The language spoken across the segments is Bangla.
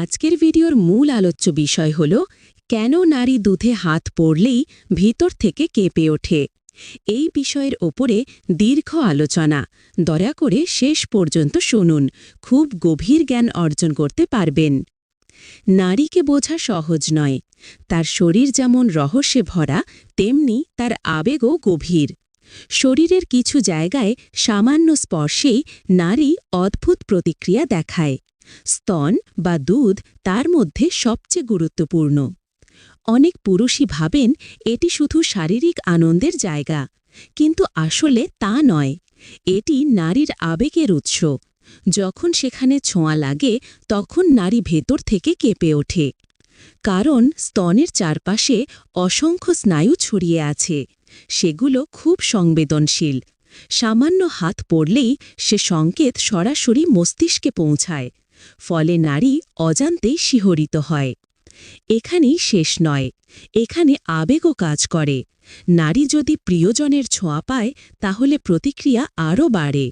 আজকের ভিডিওর মূল আলোচ্য বিষয় হল, কেন নারী দুধে হাত পড়লেই ভিতর থেকে কেঁপে ওঠে? এই বিষয়ের ওপরে দীর্ঘ আলোচনা। দয়া করে শেষ পর্যন্ত শুনুন, খুব গভীর জ্ঞান অর্জন করতে পারবেন। নারীকে বোঝা সহজ নয়। তার শরীর যেমন রহস্যে ভরা, তেমনি তার আবেগও গভীর। শরীরের কিছু জায়গায় সামান্য স্পর্শেই নারী অদ্ভুত প্রতিক্রিয়া দেখায়। স্তন বা দুধ তার মধ্যে সবচেয়ে গুরুত্বপূর্ণ। অনেক পুরুষই ভাবেন এটি শুধু শারীরিক আনন্দের জায়গা, কিন্তু আসলে তা নয়। এটি নারীর আবেগের উৎস। যখন সেখানে ছোঁয়া লাগে, তখন নারী ভেতর থেকে কেঁপে ওঠে। কারণ স্তনের চারপাশে অসংখ্য স্নায়ু ছড়িয়ে আছে। সেগুলো খুব সংবেদনশীল। সামান্য হাত পড়লেই সে সংকেত সরাসরি মস্তিষ্কে পৌঁছায়। ফলে নারী অজান্তেই শিহরিত হয়। এখানেই শেষ নয়। এখানে আবেগও কাজ করে। নারী যদি প্রিয়জনের ছোঁয়া পায়, তাহলে প্রতিক্রিয়া আরও বাড়ে।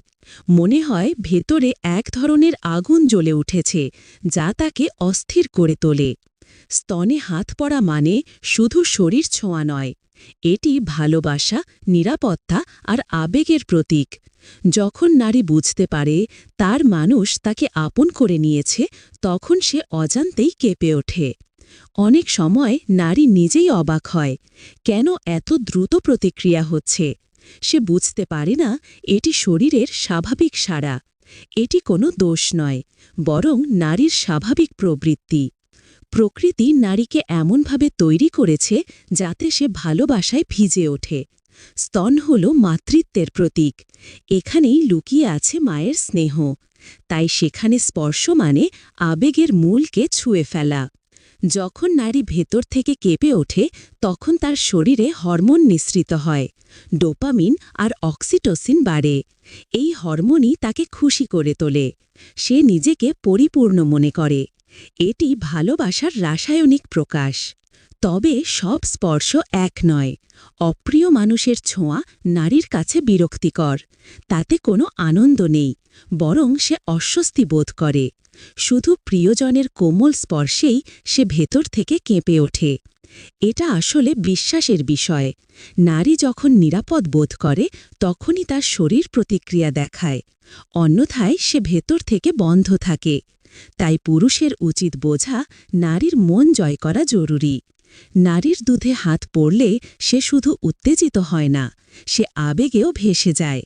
মনে হয় ভেতরে এক ধরনের আগুন জ্বলে উঠেছে, যা তাকে অস্থির করে তোলে। স্তনে হাত পড়া মানে শুধু শরীর ছোঁয়া নয়। এটি ভালোবাসা, নিরাপত্তা আর আবেগের প্রতীক। যখন নারী বুঝতে পারে তার মানুষ তাকে আপন করে নিয়েছে, তখন সে অজান্তেই কেঁপে ওঠে। অনেক সময় নারী নিজেই অবাক হয়, কেন এত দ্রুত প্রতিক্রিয়া হচ্ছে? সে বুঝতে পারে না এটি শরীরের স্বাভাবিক সাড়া। এটি কোনো দোষ নয়, বরং নারীর স্বাভাবিক প্রবৃত্তি। প্রকৃতি নারীকে এমনভাবে তৈরি করেছে যাতে সে ভালোবাসায় ভিজে ওঠে। স্তন হল মাতৃত্বের প্রতীক। এখানেই লুকিয়ে আছে মায়ের স্নেহ। তাই সেখানে স্পর্শ মানে আবেগের মূলকে ছুঁয়ে ফেলা। যখন নারী ভেতর থেকে কেঁপে ওঠে, তখন তার শরীরে হরমোন নিঃসৃত হয়। ডোপামিন আর অক্সিটোসিন বাড়ে। এই হরমোনই তাকে খুশি করে তোলে। সে নিজেকে পরিপূর্ণ মনে করে। এটি ভালোবাসার রাসায়নিক প্রকাশ। তবে সব স্পর্শ এক নয়। অপ্রিয় মানুষের ছোঁয়া নারীর কাছে বিরক্তিকর। তাতে কোনো আনন্দ নেই, বরং সে অস্বস্তি বোধ করে। শুধু প্রিয়জনের কোমল স্পর্শেই সে ভেতর থেকে কেঁপে ওঠে। এটা আসলে বিশ্বাসের বিষয়। নারী যখন নিরাপদ বোধ করে, তখনই তার শরীর প্রতিক্রিয়া দেখায়। অন্যথায় সে ভেতর থেকে বন্ধ থাকে। তাই পুরুষের উচিত বোঝা নারীর মন জয় করা জরুরি। নারীর দুধে হাত পড়লে সে শুধু উত্তেজিত হয় না, সে আবেগেও ভেসে যায়।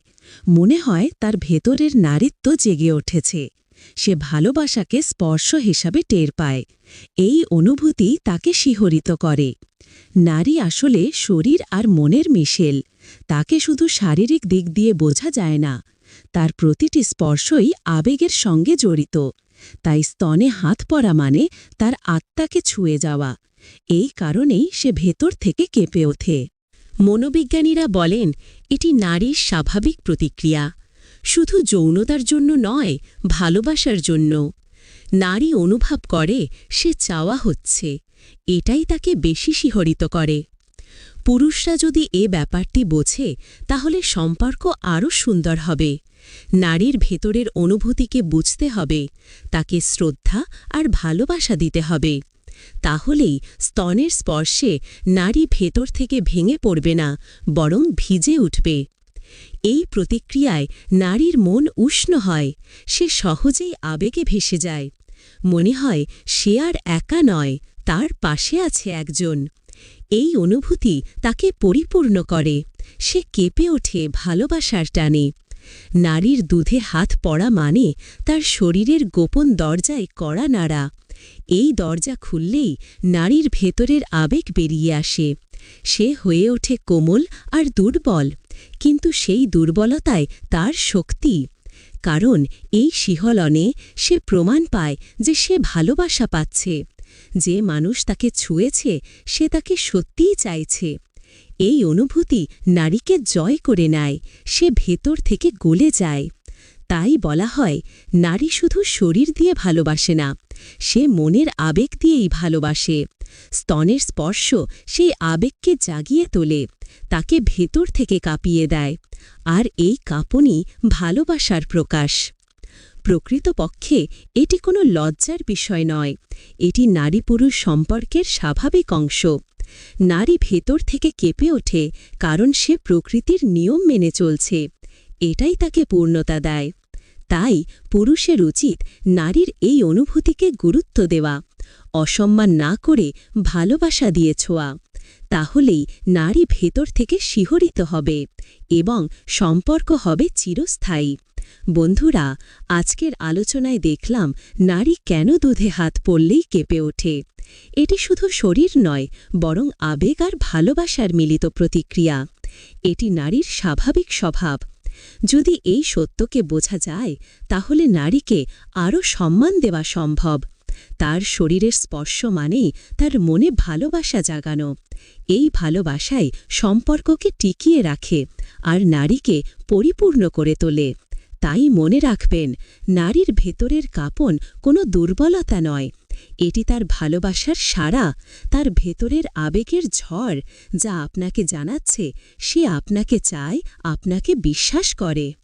মনে হয় তার ভেতরের নারীত্ব জেগে উঠেছে। সে ভালোবাসাকে স্পর্শ হিসাবে টের পায়। এই অনুভূতি তাকে শিহরিত করে। নারী আসলে শরীর আর মনের মিশেল। তাকে শুধু শারীরিক দিক দিয়ে বোঝা যায় না। তার প্রতিটি স্পর্শই আবেগের সঙ্গে জড়িত। তাই স্তনে হাত পড়া মানে তার আত্মাকে ছুঁয়ে যাওয়া। এই কারণেই সে ভেতর থেকে কেঁপে ওঠে। মনোবিজ্ঞানীরা বলেন, এটি নারীর স্বাভাবিক প্রতিক্রিয়া। শুধু যৌনতার জন্য নয়, ভালোবাসার জন্য। নারী অনুভব করে, সে চাওয়া হচ্ছে। এটাই তাকে বেশি শিহরিত করে। পুরুষরা যদি এ ব্যাপারটি বোঝে, তাহলে সম্পর্ক আরও সুন্দর হবে। নারীর ভেতরের অনুভূতিকে বুঝতে হবে, তাকে শ্রদ্ধা আর ভালোবাসা দিতে হবে। তাহলেই স্তনের স্পর্শে নারী ভেতর থেকে ভেঙে পড়বে না, বরং ভিজে উঠবে। এই প্রতিক্রিয়ায় নারীর মন উষ্ণ হয়, সে সহজেই আবেগে ভেসে যায়। মনে হয় সে আর একা নয়, তার পাশে আছে একজন। এই অনুভূতি তাকে পরিপূর্ণ করে, সে কেঁপে ওঠে ভালোবাসার টানে। নারীর দুধে হাত পড়া মানে তার শরীরের গোপন দরজায় কড়া নাড়া। এই দরজা খুললেই নারীর ভেতরের আবেগ বেরিয়ে আসে। সে হয়ে ওঠে কোমল আর দুর্বল, কিন্তু সেই দুর্বলতায় তার শক্তি। কারণ এই শিহলনে সে প্রমাণ পায় যে সে ভালোবাসা পাচ্ছে। যে মানুষ তাকে ছুঁয়েছে, সে তাকে সত্যিই চাইছে। এই অনুভূতি নারীকে জয় করে নেয়, সে ভেতর থেকে গলে যায়। তাই বলা হয়, নারী শুধু শরীর দিয়ে ভালোবাসে না, সে মনের আবেগ দিয়েই ভালোবাসে। স্তনের স্পর্শ সেই আবেগকে জাগিয়ে তোলে, তাকে ভেতর থেকে কাঁপিয়ে দেয়, আর এই কাঁপনই ভালোবাসার প্রকাশ। প্রকৃতপক্ষে এটি কোনো লজ্জার বিষয় নয়, এটি নারী পুরুষ সম্পর্কের স্বাভাবিক অংশ। নারী ভেতর থেকে কেঁপে ওঠে, কারণ সে প্রকৃতির নিয়ম মেনে চলছে, এটাই তাকে পূর্ণতা দেয়। তাই পুরুষের উচিত নারীর এই অনুভূতিকে গুরুত্ব দেওয়া। অসম্মান না করে ভালোবাসা দিয়ে ছোঁয়া। তাহলেই নারী ভেতর থেকে শিহরিত হবে এবং সম্পর্ক হবে চিরস্থায়ী। বন্ধুরা, আজকের আলোচনায় দেখলাম নারী কেন দুধে হাত পড়লেই কেঁপে ওঠে। এটি শুধু শরীর নয়, বরং আবেগ আর ভালোবাসার মিলিত প্রতিক্রিয়া। এটি নারীর স্বাভাবিক স্বভাব। যদি এই সত্যকে বোঝা যায়, তাহলে নারীকে আরও সম্মান দেওয়া সম্ভব। তার শরীরের স্পর্শ মানেই তার মনে ভালোবাসা জাগানো। এই ভালোবাসাই সম্পর্ককে টিকিয়ে রাখে আর নারীকে পরিপূর্ণ করে তোলে। তাই মনে রাখবেন, নারীর ভেতরের কাপন কোনো দুর্বলতা নয়। এটি তার ভালোবাসার সারা তার ভেতরের আবেগের ঝড় যা আপনাকে জানাচ্ছে, সে আপনাকে চায়, আপনাকে বিশ্বাস করে।